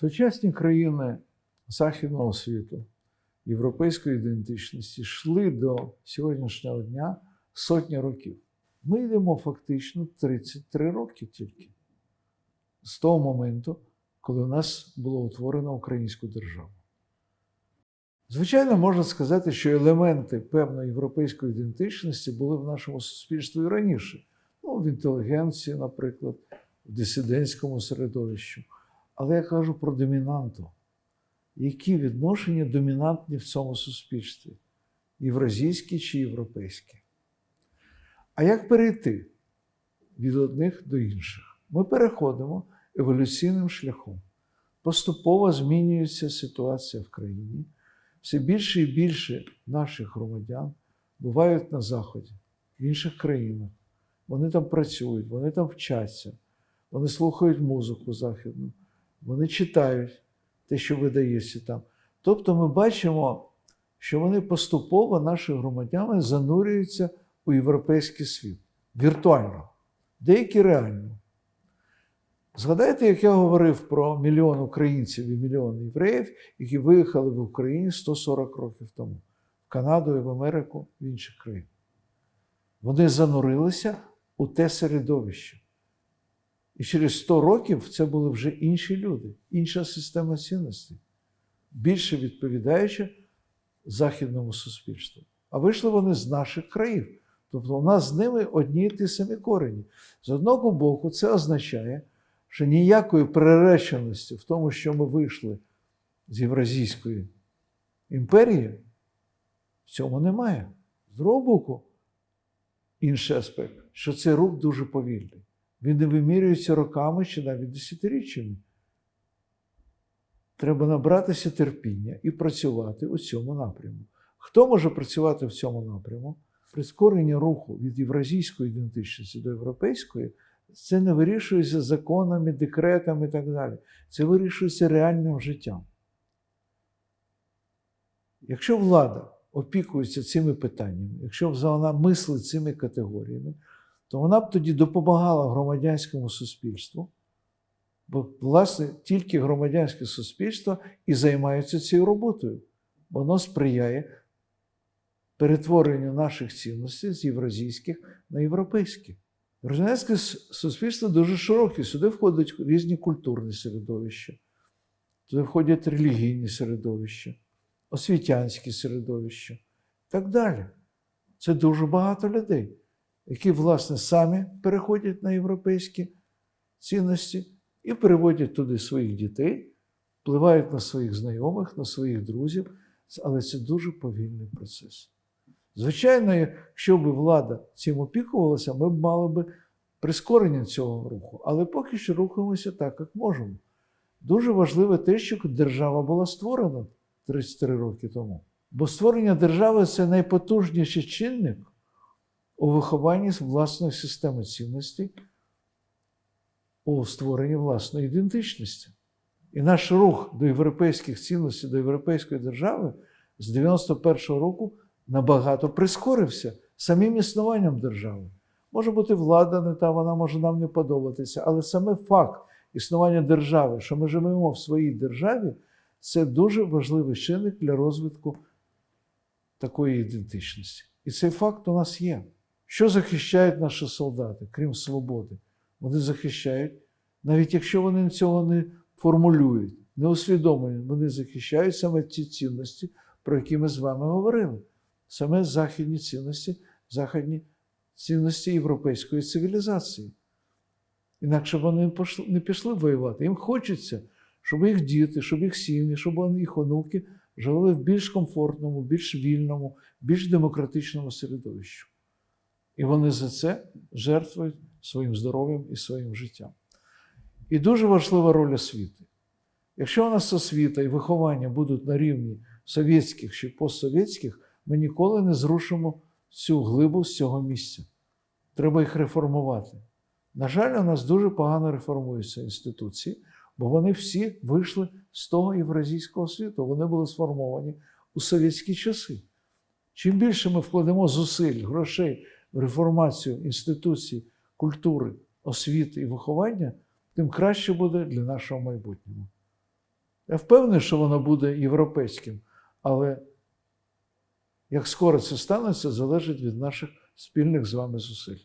Сучасні країни Західного світу, європейської ідентичності йшли до сьогоднішнього дня сотні років. Ми йдемо фактично 33 роки тільки з того моменту, коли у нас було утворено українську державу. Звичайно, можна сказати, що елементи певної європейської ідентичності були в нашому суспільстві і раніше. Ну, в інтелігенції, наприклад, в дисидентському середовищі. Але я кажу про домінанту. Які відношення домінантні в цьому суспільстві? Євразійські чи європейські? А як перейти від одних до інших? Ми переходимо еволюційним шляхом. Поступово змінюється ситуація в країні. Все більше і більше наших громадян бувають на Заході, в інших країнах. Вони там працюють, вони там вчаться, вони слухають музику західну, вони читають те, що видається там. Тобто ми бачимо, що вони поступово, наші громадяни, занурюються у європейський світ віртуально, деякі реально. Згадайте, як я говорив про мільйон українців і мільйон євреїв, які виїхали в Україні 140 років тому, в Канаду і в Америку, в інших країн. Вони занурилися у те середовище. І через 100 років це були вже інші люди, інша система цінностей, більше відповідаюча західному суспільству. А вийшли вони з наших країв. Тобто у нас з ними одні і ті самі корені. З одного боку, це означає, що ніякої приреченості в тому, що ми вийшли з Євразійської імперії, в цьому немає. З другого боку, інший аспект, що цей рух дуже повільний. Він не вимірюється роками чи навіть десятиріччями. Треба набратися терпіння і працювати у цьому напряму. Хто може працювати в цьому напряму? Прискорення руху від євразійської ідентичності до європейської це не вирішується законами, декретами і так далі. Це вирішується реальним життям. Якщо влада опікується цими питаннями, якщо вона мислить цими категоріями, то вона б тоді допомагала громадянському суспільству, бо, власне, тільки громадянське суспільство і займається цією роботою. Воно сприяє перетворенню наших цінностей з євразійських на європейські. Громадянське суспільство дуже широке. Сюди входять різні культурні середовища, туди входять релігійні середовища, освітянські середовища і так далі. Це дуже багато людей, які, власне, самі переходять на європейські цінності і переводять туди своїх дітей, впливають на своїх знайомих, на своїх друзів, але це дуже повільний процес. Звичайно, якщо б влада цим опікувалася, ми б мали б прискорення цього руху. Але поки що рухаємося так, як можемо. Дуже важливе те, що держава була створена 33 роки тому. Бо створення держави це найпотужніший чинник у вихованні власної системи цінностей, у створенні власної ідентичності. І наш рух до європейських цінностей, до європейської держави з 91-го року набагато прискорився самим існуванням держави. Може бути влада не та, вона може нам не подобатися, але саме факт існування держави, що ми живемо в своїй державі, це дуже важливий чинник для розвитку такої ідентичності. І цей факт у нас є. Що захищають наші солдати, крім свободи? Вони захищають, навіть якщо вони цього не формулюють, не усвідомлюють, вони захищають саме ті цінності, про які ми з вами говорили саме західні цінності, західні цінності європейської цивілізації. Інакше вони не пішли воювати. Їм хочеться, щоб їх діти, щоб їх сім'ї, щоб їх онуки жили в більш комфортному, більш вільному, більш демократичному середовищі. І вони за це жертвують своїм здоров'ям і своїм життям. І дуже важлива роль освіти. Якщо у нас освіта і виховання будуть на рівні совєтських чи постсовєтських, ми ніколи не зрушимо цю глибу з цього місця. Треба їх реформувати. На жаль, у нас дуже погано реформуються інституції, бо вони всі вийшли з того євразійського світу. Вони були сформовані у совєтські часи. Чим більше ми вкладемо зусиль, грошей реформацію інституцій культури, освіти і виховання, тим краще буде для нашого майбутнього. Я впевнений, що воно буде європейським, але як скоро це станеться, залежить від наших спільних з вами зусиль.